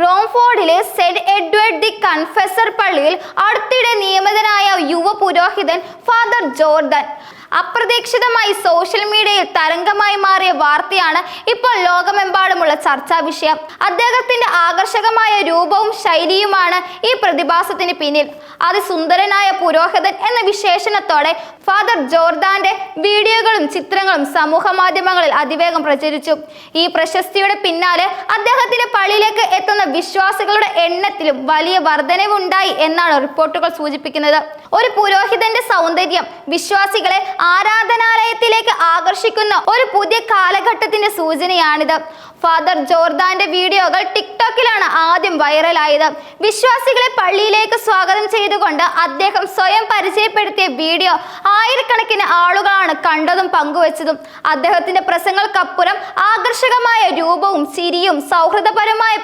റോംഫോർഡിലെ Saint Edward the Confessor പള്ളിയിൽ അടുത്തിടെ നിയമിതനായ യുവ പുരോഹിതൻ ഫാദർ ജോർദൻ. അപ്രതീക്ഷിതമായി സോഷ്യൽ മീഡിയയിൽ തരംഗമായി മാറിയ വാർത്തയാണ് ഇപ്പോൾ ലോകമെമ്പാടുമുള്ള ചർച്ചാ വിഷയം. അദ്ദേഹത്തിന്റെ ആകർഷകമായ രൂപവും ശൈലിയുമാണ് ഈ പ്രതിഭാസത്തിന് പിന്നിൽ. അതിസുന്ദരനായ പുരോഹിതൻ എന്ന വിശേഷണത്തോടെ ഫാദർ ജോർദാന്റെ വീഡിയോകളും ചിത്രങ്ങളും സമൂഹ മാധ്യമങ്ങളിൽ അതിവേഗം പ്രചരിച്ചു. ഈ പ്രശസ്തിയുടെ പിന്നാലെ അദ്ദേഹത്തിന്റെ പള്ളിയിലേക്ക് എത്തുന്ന വിശ്വാസികളുടെ എണ്ണത്തിലും വലിയ വർധനവുണ്ടായി എന്നാണ് റിപ്പോർട്ടുകൾ സൂചിപ്പിക്കുന്നത്. ഒരു പുരോഹിതന്റെ സൗന്ദര്യം വിശ്വാസികളെ ആരാധനാലയത്തിലേക്ക് ആകർഷിക്കുന്ന ഒരു പുതിയ കാലഘട്ടത്തിന്റെ സൂചനയാണിത്. ഫാദർ ജോർദാന്റെ വീഡിയോകൾ ടിക്ടോക്കിലാണ് ആദ്യം വൈറലായത്. വിശ്വാസികളെ പള്ളിയിലേക്ക് സ്വാഗതം ചെയ്തുകൊണ്ട് അദ്ദേഹം സ്വയം പരിചയപ്പെടുത്തിയ വീഡിയോ ആയിരക്കണക്കിന് ആളുകളാണ് കണ്ടതും പങ്കുവച്ചതും. അദ്ദേഹത്തിന്റെ പ്രസംഗങ്ങൾക്കപ്പുറം ആകർഷകമായ രൂപവും ചിരിയും സൗഹൃദപരമായ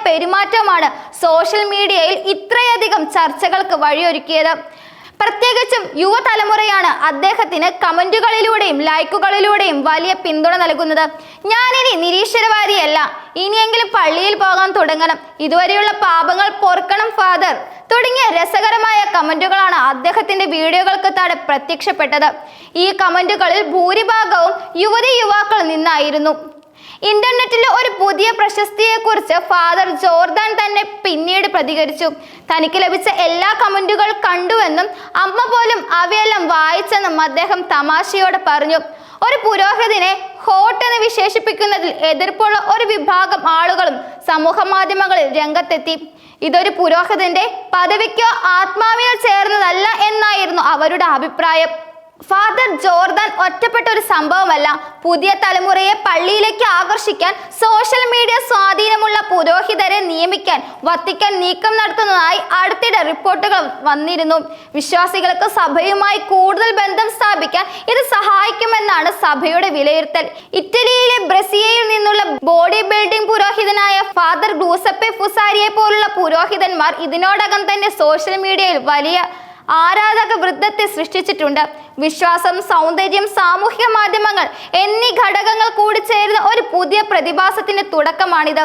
പെരുമാറ്റവുമാണ് സോഷ്യൽ മീഡിയയിൽ ഇത്രയധികം ചർച്ചകൾക്ക് വഴിയൊരുക്കിയത്. പ്രത്യേകിച്ചും യുവതലമുറയാണ് അദ്ദേഹത്തിന് കമന്റുകളിലൂടെയും ലൈക്കുകളിലൂടെയും വലിയ പിന്തുണ നൽകുന്നത്. ഞാനിനി നിരീശ്വരവാദിയല്ല. ഇനിയെങ്കിലും പള്ളിയിൽ പോകാൻ തുടങ്ങണം. ഇതുവരെയുള്ള പാപങ്ങൾ പൊറുക്കണം ഫാദർ. തുടങ്ങിയ രസകരമായ കമന്റുകളാണ് അദ്ദേഹത്തിന്റെ വീഡിയോകൾക്ക് താഴെ പ്രത്യക്ഷപ്പെട്ടത്. ഈ കമന്റുകളിൽ ഭൂരിഭാഗവും യുവതി യുവാക്കൾ നിന്നായിരുന്നു. ഇന്റർനെറ്റിലെ ഒരു പുതിയ പ്രശസ്തിയെക്കുറിച്ച് ഫാദർ ജോർദാൻ തന്നെ പിന്നീട് പ്രതികരിച്ചു. തനിക്ക് ലഭിച്ച എല്ലാ കമന്റുകൾ കണ്ടുവെന്നും അമ്മ പോലും അവയെല്ലാം വായിച്ചെന്നും അദ്ദേഹം തമാശയോടെ പറഞ്ഞു. ഒരു പുരോഹിതനെ ഹോട്ട് എന്ന് വിശേഷിപ്പിക്കുന്നതിൽ എതിർപ്പുള്ള ഒരു വിഭാഗം ആളുകളും സമൂഹ മാധ്യമങ്ങളിൽ രംഗത്തെത്തി. ഇതൊരു പുരോഹിതന്റെ പദവിക്കോ ആത്മാവിനോ ചേർന്നതല്ല എന്നായിരുന്നു അവരുടെ അഭിപ്രായം. ഫാദർ ജോർദാൻ ഒറ്റപ്പെട്ട ഒരു സംഭവമല്ല. പുതിയ തലമുറയെ പള്ളിയിലേക്ക് ആകർഷിക്കാൻ സോഷ്യൽ മീഡിയ സ്വാധീനമുള്ള പുരോഹിതരെ നിയമിക്കാൻ വത്തിക്കാൻ നീക്കം നടത്തുന്നതായി അടുത്തിടെ റിപ്പോർട്ടുകൾ വന്നിരുന്നു. വിശ്വാസികൾക്ക് സഭയുമായി കൂടുതൽ ബന്ധം സ്ഥാപിക്കാൻ ഇത് സഹായിക്കുമെന്നാണ് സഭയുടെ വിലയിരുത്തൽ. ഇറ്റലിയിലെ ബ്രസിയയിൽ നിന്നുള്ള ബോഡി ബിൽഡിംഗ് പുരോഹിതനായ ഫാദർ ഗ്ലൂസപ്പെ ഫുസാരിയെ പോലുള്ള പുരോഹിതന്മാർ ഇതിനോടകം തന്നെ സോഷ്യൽ മീഡിയയിൽ വലിയ ആരാധക വൃദ്ധത്തെ സൃഷ്ടിച്ചിട്ടുണ്ട്. വിശ്വാസം സൗന്ദര്യം സാമൂഹിക മാധ്യമങ്ങൾ എന്നീ ഘടകങ്ങൾ കൂടി ചേരുന്ന ഒരു പുതിയ പ്രതിഭാസത്തിന്റെ തുടക്കമാണിത്.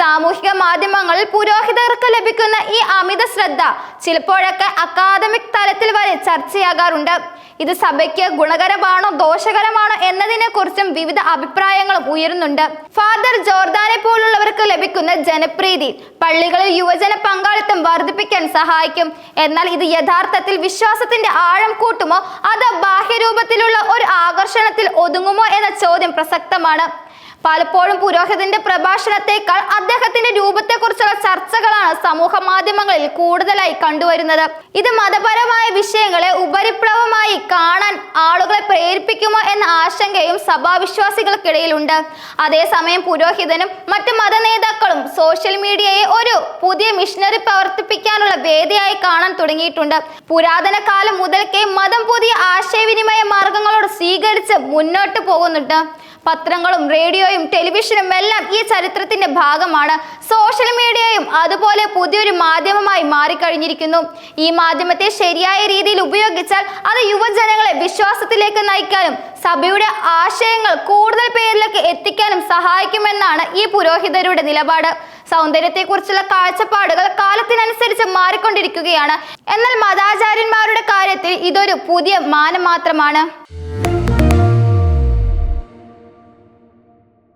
സാമൂഹിക മാധ്യമങ്ങളിൽ പുരോഹിതർക്ക് ലഭിക്കുന്ന ഈ അമിത ശ്രദ്ധ ചിലപ്പോഴൊക്കെ അക്കാദമിക് തലത്തിൽ വരെ ചർച്ചയാകാറുണ്ട്. ഇത് സഭയ്ക്ക് ഗുണകരമാണോ ദോഷകരമാണോ എന്നതിനെ കുറിച്ചും വിവിധ അഭിപ്രായങ്ങളും ഉയരുന്നുണ്ട്. ഫാദർ ജോർദാനെ പോലുള്ളവർക്ക് ജനപ്രീതി പള്ളികളിൽ യുവജന പങ്കാളിത്തം വർദ്ധിപ്പിക്കാൻ സഹായിക്കും. എന്നാൽ ഇത് യഥാർത്ഥത്തിൽ വിശ്വാസത്തിന്റെ ആഴം കൂട്ടുമോ? അതോ ബാഹ്യരൂപത്തിലുള്ള ഒരു ആകർഷണത്തിൽ ഒതുങ്ങുമോ എന്ന ചോദ്യം പ്രസക്തമാണ്. പലപ്പോഴും പുരോഹിതന്റെ പ്രഭാഷണത്തെക്കാൾ അദ്ദേഹത്തിന്റെ രൂപത്തെക്കുറിച്ചുള്ള ചർച്ചകളാണ് സമൂഹ മാധ്യമങ്ങളിൽ കൂടുതലായി കണ്ടുവരുന്നത്. ഇത് മതപരമായ വിഷയങ്ങളെ ഉപരിപ്ലവമായി കാണാൻ ആളുകളെ പ്രേരിപ്പിക്കുമോ എന്ന ആശങ്കയും സഭാവിശ്വാസികൾക്കിടയിലുണ്ട്. അതേസമയം പുരോഹിതനും മറ്റ് മതനേതാക്കളും സോഷ്യൽ മീഡിയയെ ഒരു പുതിയ മിഷനറി പ്രവർത്തിപ്പിക്കാനുള്ള വേദിയായി കാണാൻ തുടങ്ങിയിട്ടുണ്ട്. പുരാതന കാലം മുതൽക്കേ മതം പുതിയ ആശയവിനിമയ മാർഗങ്ങളോട് സ്വീകരിച്ച് മുന്നോട്ട് പോകുന്നുണ്ട്. പത്രങ്ങളും റേഡിയോയും ടെലിവിഷനും എല്ലാം ഈ ചരിത്രത്തിന്റെ ഭാഗമാണ്. സോഷ്യൽ മീഡിയയും അതുപോലെ പുതിയൊരു മാധ്യമമായി മാറിക്കഴിഞ്ഞിരിക്കുന്നു. ഈ മാധ്യമത്തെ ശരിയായ രീതിയിൽ ഉപയോഗിച്ചാൽ അത് യുവജനങ്ങളെ വിശ്വാസത്തിലേക്ക് നയിക്കാനും സഭയുടെ ആശയങ്ങൾ കൂടുതൽ പേരിലേക്ക് എത്തിക്കാനും സഹായിക്കുമെന്നാണ് ഈ പുരോഹിതരുടെ നിലപാട്. സൗന്ദര്യത്തെക്കുറിച്ചുള്ള കാഴ്ചപ്പാടുകൾ കാലത്തിനനുസരിച്ച് മാറിക്കൊണ്ടിരിക്കുകയാണ്. എന്നാൽ മതാചാര്യന്മാരുടെ കാര്യത്തിൽ ഇതൊരു പുതിയ മാനം മാത്രമാണ്.